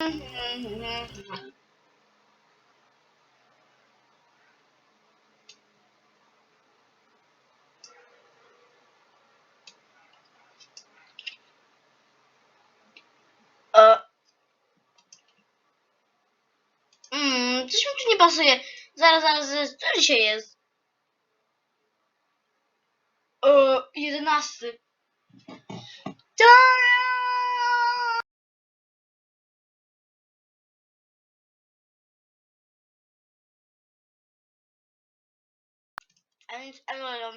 Mmm, coś mi tu nie pasuje. Zaraz, zaraz, zaraz. co dzisiaj jest? O, jedenasty. Tak! A więc, elo,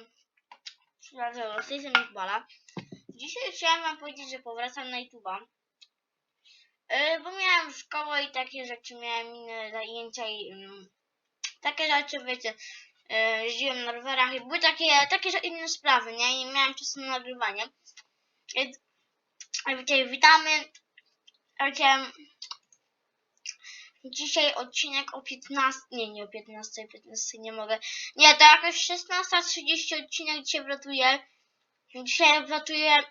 Dlatego z tej strony Bala. Dzisiaj chciałam wam powiedzieć, że powracam na YouTube'a. Yy, bo miałem szkołę i takie rzeczy, miałem inne zajęcia i mm, takie rzeczy, wiecie, yy, jeździłem na rowerach i były takie, takie inne sprawy, nie? I nie miałem czasu na nagrywanie. Więc, a wiecie, witamy. Wiecie, dzisiaj odcinek o 15, nie, nie o 15, 15 nie mogę. Nie, to jakoś 16.30 odcinek dzisiaj wlatuje. Dzisiaj wlatuje,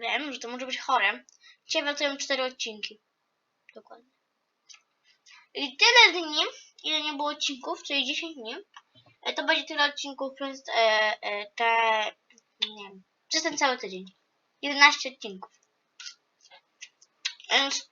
wiem, że to może być chore. Dzisiaj wlatują 4 odcinki. Dokładnie. I tyle dni, ile nie było odcinków, czyli 10 dni. e, To będzie tyle odcinków przez e, e, te, nie wiem, przez ten cały tydzień. 11 odcinków. Więc